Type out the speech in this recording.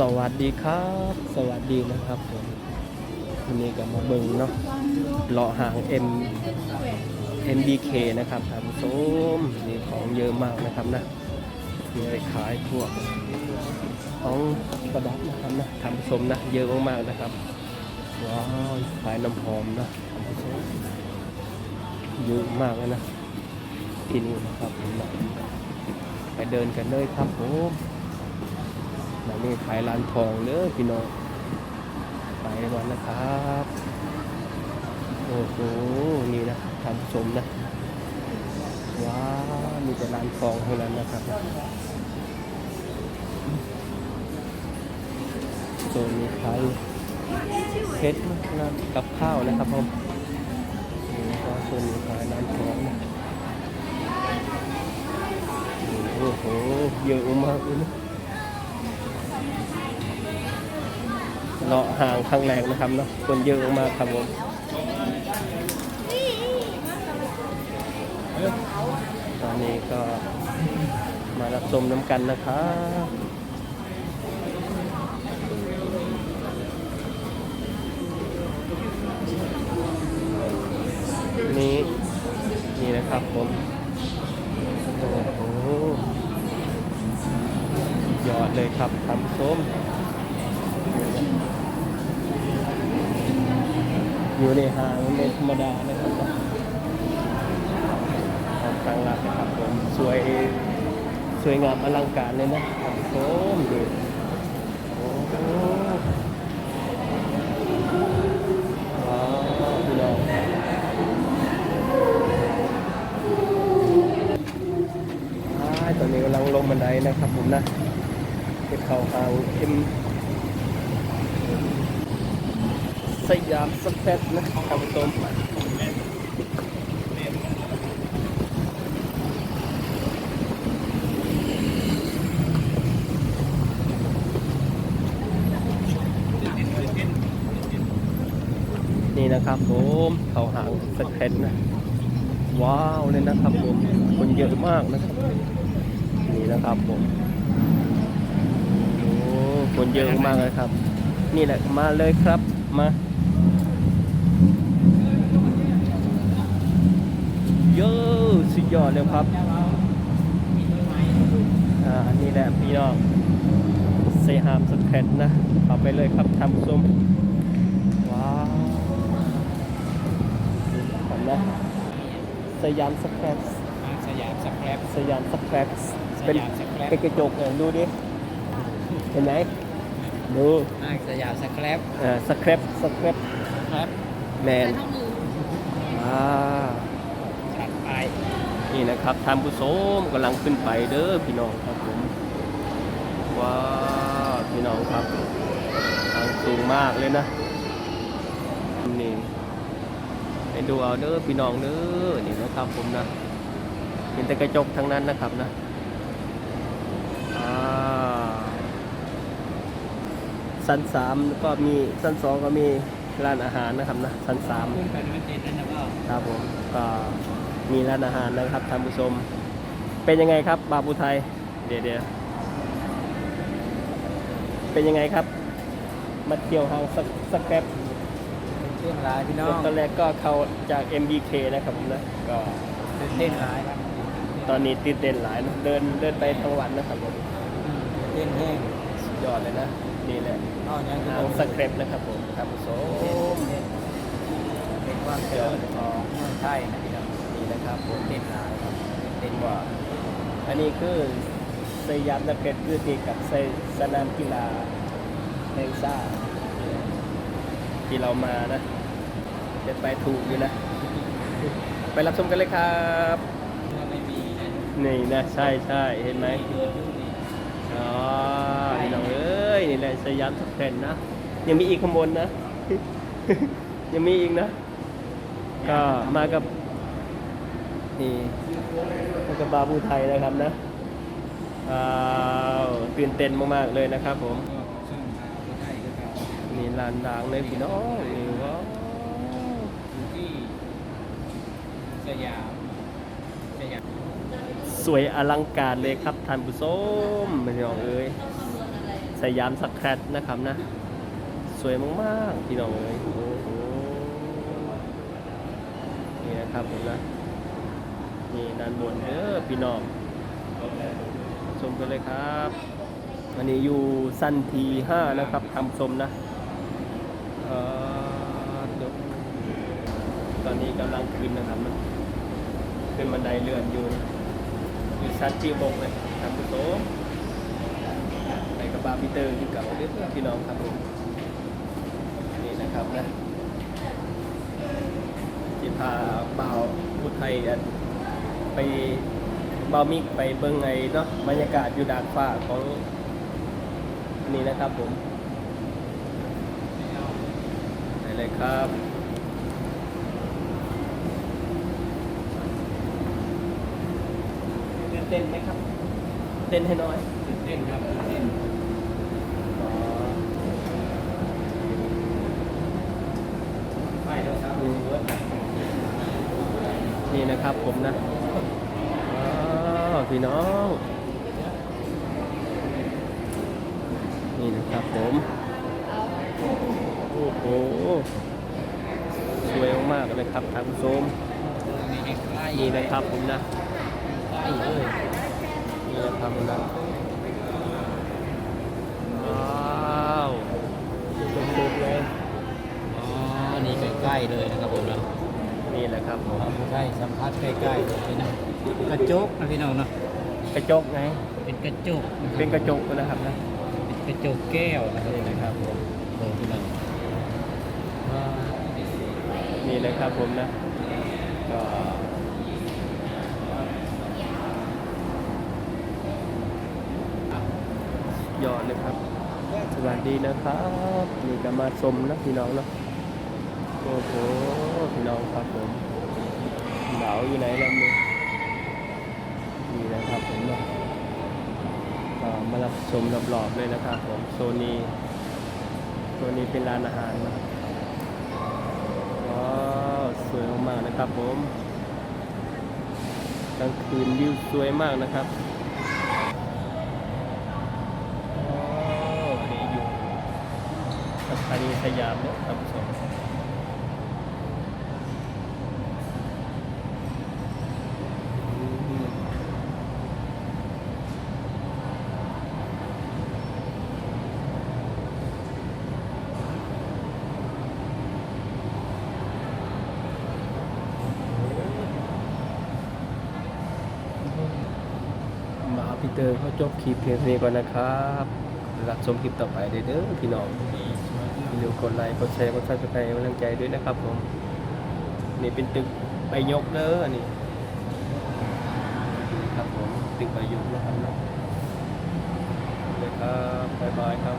สวัสดีครับ สวัสดีนะครับผมวันนี้ก็มาเบิ่งเนาะเลาะหาง M MBK นะครับท่านผู้ชมนี่ของเยอะมากนะครับนะมีอะไรขายพวกของประดับนะครับนะท่านผู้ชมนะเยอะมากๆนะครับว้าวขายน้ำหอมนะท่านผู้ชมเยอะมากเลยนะที่นี่นะครับไปเดินกันเลยครับผม แล้วนี่ขายร้านทองเด้อพี่น้องไปวันนะครับ โอ้โห นี่นะท่านผู้ชมนะ ว้ามีแต่ร้านทองเท่านั้นนะครับโซนนี้ขายเพชรนะกับข้าวนะครับผมนี่ก็โซนนี้ขายร้านทองนะโอ้โห เยอะมากเลยนะ เลาะห่างครั้งแรกนะครับเนาะคนเยอะมากครับผมตอนนี้ก็มารับชมน้ำกันนะครับนี่นี่นะครับผม อยู่ในห้างมันธรรมดานะครับของทางรัฐนะครับผมสวยสวยงามอลังการเลยนะครับผมดูโอ้โหว้าวพี่น้องตอนนี้กำลังลงบันไดนะครับผมนะไปเข้าทางเอ็ม สยามสแควร์นะท่านผู้ชมนี่นะครับผมเขาหางสแควร์นะว้าวเลยนะครับผมคนเยอะมากนะครับ นี่นะครับผมโอ้คนเยอะมากเลยครับ นี่แหละมาเลยครับมา เยอะสุด ยอดเลยครับอ่าอันนี้แหละพี่น้องเซฮามสแควร์นะเอาไปเลยครับทำส้มว้าวเห็นไหมสยามสแควร์สยามสแครปสยามสแควร์เป็นสยามสแควร์เป็นกระจกเนี่ยดูดิเห็นไหมดูห้างสยามสแครปอ่าสแควร์สแควร์ครับแมนอ่าถัดไป นี่นะครับท่านผู้ชมกำลังขึ้นไปเด้อพี่น้องครับผมว้าพี่น้องครับทางสูงมากเลยนะนี่ให้ดูเอาเด้อพี่น้องเด้อนี่นะครับผมนะเป็นแต่กระจกทั้งนั้นนะครับนะชั้นสามก็มีชั้นสองก็มีร้านอาหารนะครับนะชั้นสามครับผมก็ มีร้านอาหารนะครับท่านผู้ชม เป็นยังไงครับ บาบูไทย เดี๋ยวเดี๋ยวเป็นยังไงครับ มาเที่ยวห้างสักสักแป๊บเป็นเต้นร้ายพี่น้องตอนแรกก็เข้าจาก MBK นะครับผมนะก็เป็นเต้นร้ายครับตอนนี้ติดเด่นหลายนะเดินเดินไปทั้งวันนะครับผมอืมเต้นแห้งสุดยอดเลยนะนี่แหละนอกจากนี้ห้างสครับนะครับผมท่านผู้ชมเป็นความเจริญของเมืองไทยนะพี่น้องนี่นะ ครับผมเต้นาครับเด่นกว่าอันนี้คือสยามนักเก็ตคือติดกับสสนามกีฬาแห่งชาติที่เรามานะจะไปถูกอยู่นะ ไปรับชมกันเลยครับนี่นะใช่ใช่เห็นไหมอ๋อนี่น้องเอ้ยนี่แหละสยามสแควร์นะ ยังมีอีกข้างบนนะ ยังมีอีกนะ ก็มากับ นี่มากับาบูไทยนะครับนะว้าวตื่นเต้นมากๆเลยนะครับผมก็ช่องทางคนไทยก็ครับนี่ลานดังเลยพี่น้องนี่ว้าวอที่สยามสยามสวยอลังการเลยครับท่านผู้ชมพี่น้องเอ้ยสยามสแครตนะครับนะ สวยมากๆพี่น้องเลยโอ้โหนี่นะครับผมนะ นี่ด้านบนเด้อพี่น้องชมกันเลยครับอันนี้อยู่สันทีห้านะครับทำชมนะออตอนนี้กำลังขึ้นนะครับมันขึ้นบันไดเลื่อนอยู่อยู่ชั้นที่หกเลยท่านผู้ชมไปกับบาร์บีเตอร์ที่เก่าเด้อพี่น้องครับนี่นะครับนะที่พาบ่าวพุทไทยอัน ไปบ่าวมิกไปเบิ้งไงเนาะบรรยากาศอยู่ดาดฟ้าของนี่นะครับผมไปเลยครับเต้นไหมครับ เต้นให้หน้อยตื่นเต้นครับตื่นเต้นอ๋อไปแล้วครับอืมนี่นะครับผมนะว้าว พี่น้อง นี่นะครับผม โอ้โห สวยมากๆเลยครับท่านผู้ชมมีใกล้นี่นะครับผมนะใกล้เลยนี่นะครับผมนะว้าวสุดๆเลยอ๋อ นี่ใกล้ๆเลยนะครับผมเนาะนี่แหละครับผมใกล้สัมผัสใกล้ๆเลยนะ กระจกนะพี่น้องเนาะกระจกไงเป็นกระจกนะคบเป็นกระจกนะครับนะเป็นกระจกแก้วนะครับนี่นะครับผมโอ้พี่น้องนี่เลยครับผมนะก็ยอดเลยครับ สวัสดีนะครับนี่ก็มาชมนะพี่น้องเนาะโอ้โหพี่น้องครับผมเหนาวอยู่ไหนแล้วมึงนี่นะครับผมเนาะก็ มารับชมรอบๆเลยนะครับผมโซนนี้โซนนี้เป็นร้านอาหารนะว้าวสวยมากๆนะครับผมกลางคืนวิวสวยมากนะครับว้าวนี่อยู่สถานีสยามเนี่ยครับผมอืมมาพีเต อเขาจบคลิปเพียงเท่านี้ก่อนนะครับรับชมคลิปต่อไปเด้อพี่น้องอย่าลืมกดไลค์กดแชร์กดซับสไครต์กำลังใจด้วยนะครับผมนี่เป็นตึกใบยกเด้ออันนี่ครับผมตึกใบยกนะครับเนาะเลยครับบ๊ายบายครับ